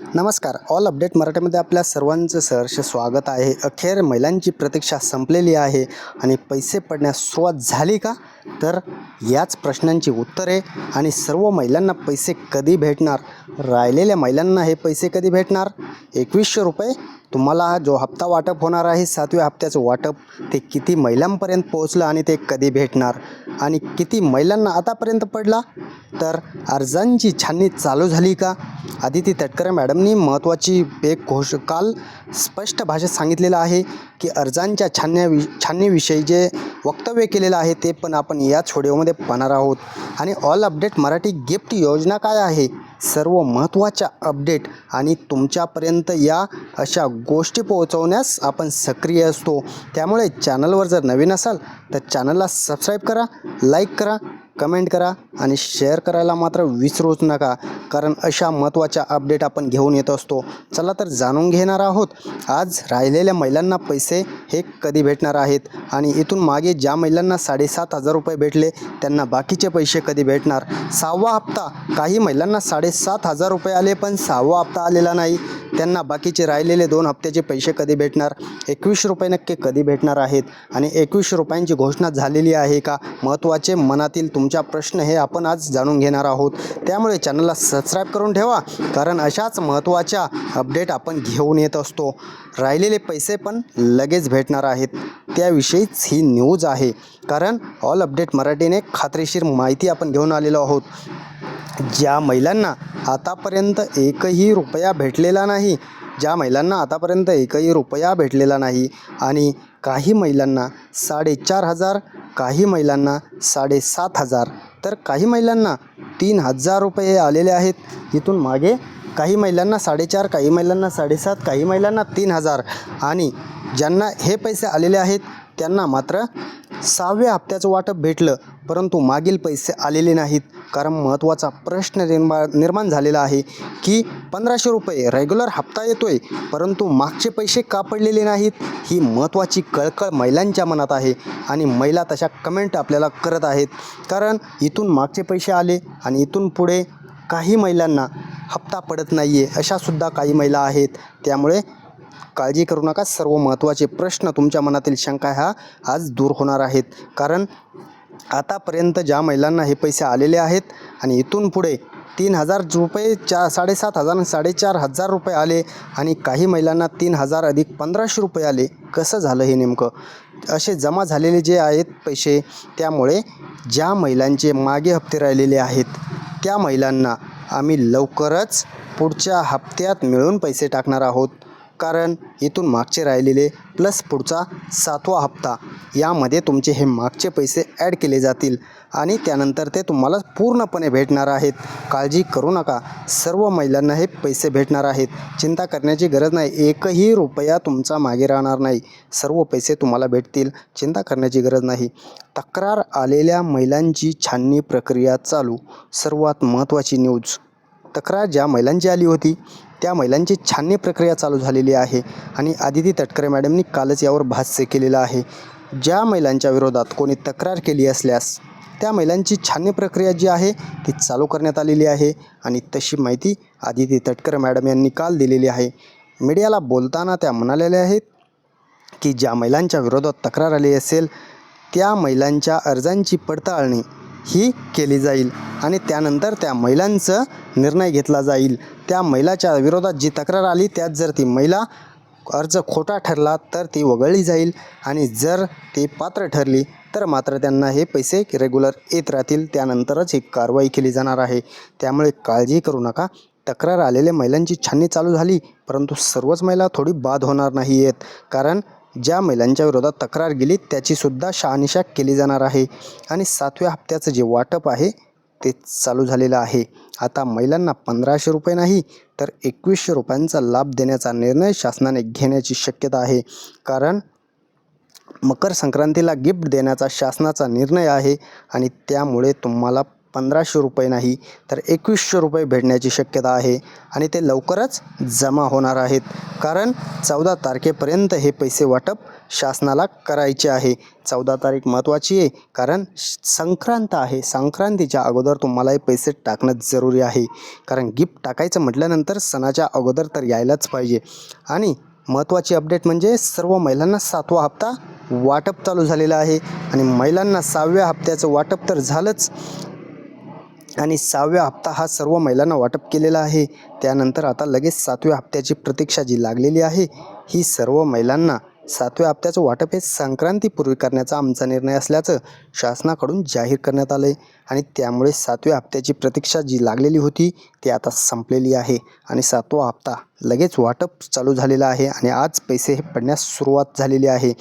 नमस्कार. All update मराठीमध्ये आपल्या सर्वांचं सहर्ष स्वागत आहे. अखेर महिलांची प्रतीक्षा संपलेली आहे. आणि पैसे पडण्यास सुरुवात झाली का? तर याच प्रश्नांची उत्तरे. आणि सर्व महिलांना पैसे कधी भेटणार? राहिलेल्या महिलांना हे पैसे कधी भेटणार? एकवीसशे रुपये तुम्हाला जो हप्ता वाटप होणार आहे सातव्या हप्त्याचं वाटप ते किती महिलांपर्यंत पोहोचलं आणि ते कधी भेटणार? आणि किती महिलांना आतापर्यंत पडला? तर अर्जांची छाननी चालू झाली का? आदिती तटकरे मॅडमनी महत्त्वाची एक घोष काल स्पष्ट भाषेत सांगितलेलं आहे की अर्जांच्या छानण्या वि छाननीविषयी जे वक्तव्य केलेलं आहे ते पण आपण याच व्हिडिओमध्ये पाहणार आहोत. आणि ऑल अपडेट मराठी गिफ्ट योजना काय आहे? सर्व महत्त्वाच्या अपडेट आणि तुमच्यापर्यंत या अशा गोष्टी पोहोचवण्यास आपण सक्रिय असतो. त्यामुळे चॅनलवर जर नवीन असाल तर चॅनलला सबस्क्राईब करा लाईक करा कमेंट करा. आणि शेअर करायला मात्र विसरूच नका. कारण अशा महत्त्वाच्या अपडेट आपण घेऊन येत असतो. चला तर जाणून घेणार आहोत आज राहिलेल्या महिलांना पैसे हे कधी भेटणार आहेत? आणि इथून मागे ज्या महिलांना साडेसात हजार रुपये भेटले त्यांना बाकीचे पैसे कधी भेटणार? सहावा हप्ता काही महिलांना साडेसात हजार रुपये आले पण सहावा हप्ता आलेला नाही. त्यांना बाकीचे राहिलेले दोन हप्त्याचे पैसे कधी भेटणार? एकवीस रुपये नक्की कधी भेटणार आहेत? आणि एकवीस रुपयांची घोषणा झालेली आहे का? महत्त्वाचे मनातील तुमच्या प्रश्न हे आपण आज जाणून घेणार आहोत. त्यामुळे चॅनलला सबस्क्राईब करून ठेवा. कारण अशाच महत्त्वाच्या अपडेट आपण घेऊन येत असतो. राहिलेले पैसे पण लगेच भेटणार आहेत. त्याविषयीच ही न्यूज आहे. कारण ऑल अपडेट मराठीने खात्रीशीर माहिती आपण घेऊन आलेलो आहोत. ज्या महिलांना आतापर्यंत एकही रुपया भेटलेला नाही ज्या महिलांना आतापर्यंत एकही रुपया भेटलेला नाही आणि काही महिलांना साडेचार हजार काही महिलांना साडेसात हजार तर काही महिलांना तीन हजार रुपये आलेले आहेत. इथून मागे काही महिलांना साडेचार काही महिलांना साडेसात काही महिलांना तीन हजार आणि ज्यांना हे पैसे आलेले आहेत त्यांना मात्र सहाव्या हप्त्याचं वाटप भेटलं परंतु मागील पैसे आलेले नाहीत. कारण महत्त्वाचा प्रश्न निर्माण निर्माण झालेला आहे की पंधराशे रुपये रेग्युलर हप्ता येतोय परंतु मागचे पैसे का पडलेले नाहीत ही महत्त्वाची कळकळ महिलांच्या मनात आहे आणि महिला तशा कमेंट आपल्याला करत आहेत. कारण इथून मागचे पैसे आले आणि इथून पुढे काही महिलांना हप्ता पडत नाही आहे अशासुद्धा काही महिला आहेत. त्यामुळे काळजी करू नका. सर्व महत्त्वाचे प्रश्न तुमच्या मनातील शंका ह्या आज दूर होणार आहेत. कारण आतापर्यंत ज्या महिलांना हे पैसे आलेले आहेत आणि इथून पुढे तीन हजार रुपये चा साडेसात हजार साडेचार हजार रुपये आले आणि काही महिलांना तीन हजार अधिक पंधराशे रुपये आले कसं झालं हे नेमकं? असे जमा झालेले जे आहेत पैसे त्यामुळे ज्या महिलांचे मागे हप्ते राहिलेले आहेत त्या महिलांना आम्ही लवकरच पुढच्या हप्त्यात मिळून पैसे टाकणार आहोत. कारण इथून मागचे राहिलेले प्लस पुढचा सातवा हप्ता. यामध्ये तुमचे हे मागचे पैसे ॲड केले जातील आणि त्यानंतर ते तुम्हाला पूर्णपणे भेटणार आहेत. काळजी करू नका. सर्व महिलांना हे पैसे भेटणार आहेत. चिंता करण्याची गरज नाही. एकही रुपया तुमचा मागे राहणार नाही. सर्व पैसे तुम्हाला भेटतील. चिंता करण्याची गरज नाही. तक्रार आलेल्या महिलांची छाननी प्रक्रिया चालू. सर्वात महत्त्वाची न्यूज तक्रार ज्या महिलांची आली होती त्या महिलांची छाननी प्रक्रिया चालू झालेली आहे आणि आदिती तटकरे मॅडमनी कालच यावर भाष्य केलेलं आहे. ज्या महिलांच्या विरोधात कोणी तक्रार केली असल्यास त्या महिलांची छाननी प्रक्रिया जी आहे ती चालू करण्यात आलेली आहे आणि तशी माहिती आदिती तटकरे मॅडम यांनी काल दिलेली आहे. मीडियाला बोलताना त्या म्हणालेल्या आहेत की ज्या महिलांच्या विरोधात तक्रार आली असेल त्या महिलांच्या अर्जांची पडताळणी ही केली जाईल आणि त्यानंतर त्या महिलांचं निर्णय घेतला जाईल. त्या महिलाच्या विरोधात जी तक्रार आली त्यात जर ती महिला अर्ज खोटा ठरला तर ती वगळली जाईल आणि जर ती पात्र ठरली तर मात्र त्यांना हे पैसे रेग्युलर येत राहतील. त्यानंतरच ही कारवाई केली जाणार आहे. त्यामुळे काळजी करू नका. तक्रार आलेल्या महिलांची छाननी चालू झाली परंतु सर्वच महिला थोडी बाद होणार नाही आहेत कारण ज्या महिलांच्या विरोधात तक्रार गेली त्याचीसुद्धा शहानिशा केली जाणार आहे. आणि सातव्या हप्त्याचं जे वाटप आहे ते चालू झालेलं आहे. आता महिलांना पंधराशे रुपये नाही तर एकवीसशे रुपयांचा लाभ देण्याचा निर्णय शासनाने घेण्याची शक्यता आहे. कारण मकर संक्रांतीला गिफ्ट देण्याचा शासनाचा निर्णय आहे आणि त्यामुळे तुम्हाला पंधराशे रुपये नाही तर एकवीसशे रुपये भेटण्याची शक्यता आहे आणि ते लवकरच जमा होणार आहेत. कारण चौदा तारखेपर्यंत हे पैसे वाटप शासनाला करायचे आहे. चौदा तारीख महत्त्वाची आहे कारण श- संक्रांत आहे. संक्रांतीच्या अगोदर तुम्हाला हे पैसे टाकणं जरुरी आहे. कारण गिफ्ट टाकायचं म्हटल्यानंतर सणाच्या अगोदर तर यायलाच पाहिजे. आणि महत्त्वाची अपडेट म्हणजे सर्व महिलांना सातवा हप्ता वाटप चालू झालेला आहे. आणि महिलांना सहाव्या हप्त्याचं वाटप तर झालंच. आणि सहाव्या हप्ता हा सर्व महिलांना वाटप केलेला आहे. त्यानंतर आता लगेच सातव्या हप्त्याची प्रतीक्षा जी लागलेली आहे ही सर्व महिलांना सातव्या हप्त्याचं वाटप हे संक्रांतीपूर्वी करण्याचा आमचा निर्णय असल्याचं शासनाकडून जाहीर करण्यात आलं आहे आणि त्यामुळे सातव्या हप्त्याची प्रतीक्षा जी लागलेली होती ती आता संपलेली आहे. आणि सातवा हप्ता लगेच वाटप चालू झालेला आहे आणि आज पैसे हे पडण्यास सुरुवात झालेली आहे.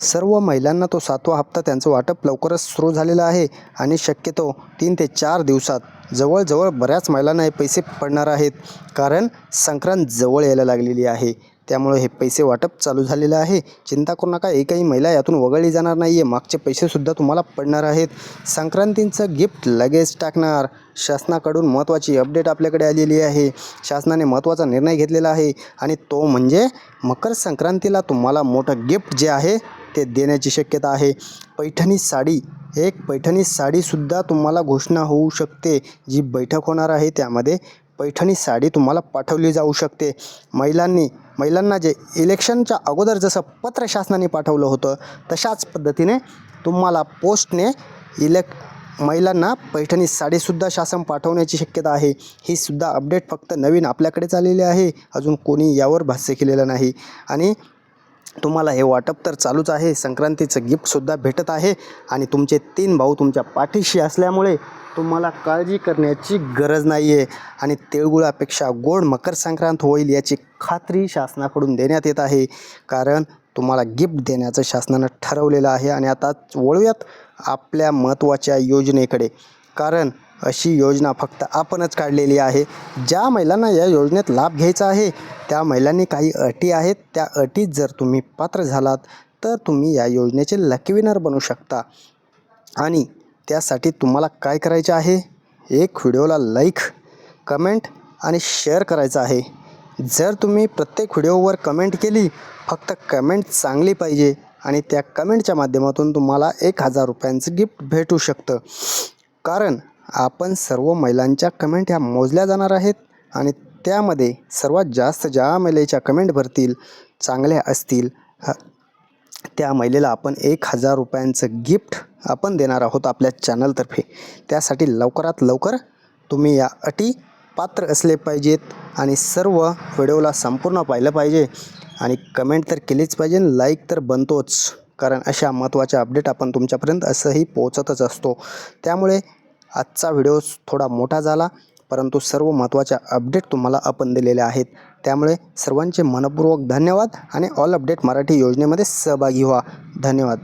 सर्व महिलांना तो सातवा हप्ता त्यांचं वाटप लवकरच सुरू झालेलं आहे आणि शक्यतो तीन ते चार दिवसात जवळजवळ बऱ्याच महिलांना हे पैसे पडणार आहेत. कारण संक्रांत जवळ यायला लागलेली आहे. त्यामुळे हे पैसे वाटप चालू झालेलं आहे. चिंता करू नका एकही महिला यातून वगळली जाणार नाही आहे मागचे पैसेसुद्धा तुम्हाला पडणार आहेत. संक्रांतीचं गिफ्ट लगेच टाकणार. शासनाकडून महत्त्वाची अपडेट आपल्याकडे आलेली आहे. शासनाने महत्त्वाचा निर्णय घेतलेला आहे. आणि तो म्हणजे मकर संक्रांतीला तुम्हाला मोठं गिफ्ट जे आहे ते देण्याची शक्यता आहे. पैठणी साडी एक पैठणी साडीसुद्धा तुम्हाला घोषणा होऊ शकते. जी बैठक होणार आहे त्यामध्ये पैठणी साडी तुम्हाला पाठवली जाऊ शकते. महिलांनी महिलांना जे इलेक्शनच्या अगोदर जसं पत्र शासनाने पाठवलं होतं तशाच पद्धतीने तुम्हाला पोस्टने इलेक् महिलांना पैठणी साडीसुद्धा शासन पाठवण्याची शक्यता आहे. ही सुद्धा अपडेट फक्त नवीन आपल्याकडेच आलेली आहे. अजून कोणी यावर भाष्य केलेलं नाही. आणि तुम्हाला हे वाटप तर चालूच आहे. संक्रांतीचं गिफ्टसुद्धा भेटत आहे आणि तुमचे तीन भाऊ तुमच्या पाठीशी असल्यामुळे तुम्हाला काळजी करण्याची गरज नाही आहे आणि तिळगुळापेक्षा गोड मकर संक्रांत होईल याची खात्री शासनाकडून देण्यात येत आहे. कारण तुम्हाला गिफ्ट देण्याचं शासनानं ठरवलेलं आहे आणि आता वळूयात आपल्या महत्त्वाच्या योजनेकडे. कारण अशी योजना फक्त आपणच काढलेली आहे. ज्या महिलांना या योजनेत लाभ घ्यायचा आहे त्या महिलांनी काही अटी आहेत. त्या अटीत जर तुम्ही पात्र झालात तर तुम्ही या योजनेचे लकी विनर बनू शकता. आणि त्यासाठी तुम्हाला काय करायचे आहे? एक व्हिडिओला लाईक कमेंट आणि शेअर करायचं आहे. जर तुम्ही प्रत्येक व्हिडिओवर कमेंट केली फक्त कमेंट चांगली पाहिजे आणि त्या कमेंटच्या माध्यमातून तुम्हाला एक हजार रुपयांचं गिफ्ट भेटू शकतं. कारण आपण सर्व महिलांच्या कमेंट ह्या मोजल्या जाणार आहेत आणि त्यामध्ये सर्वात जास्त ज्या महिलेच्या कमेंट भरतील चांगल्या असतील त्या महिलेला आपण एक हजार रुपयांचं गिफ्ट आपण देणार आहोत आपल्या चॅनलतर्फे त्यासाठी लवकरात लवकर तुम्ही या अटी पात्र असले पाहिजेत आणि सर्व व्हिडिओला संपूर्ण पाहिलं पाहिजे आणि कमेंट तर केलीच पाहिजे लाईक तर बनतोच. कारण अशा महत्त्वाच्या अपडेट आपण तुमच्यापर्यंत असंही पोचतच असतो. त्यामुळे आजचा व्हिडिओ थोडा मोठा झाला परंतु सर्व महत्त्वाच्या अपडेट तुम्हाला आपण दिलेल्या आहेत. त्यामुळे सर्वांचे मनपूर्वक धन्यवाद आणि ऑल अपडेट मराठी योजनेमध्ये सहभागी व्हा. धन्यवाद.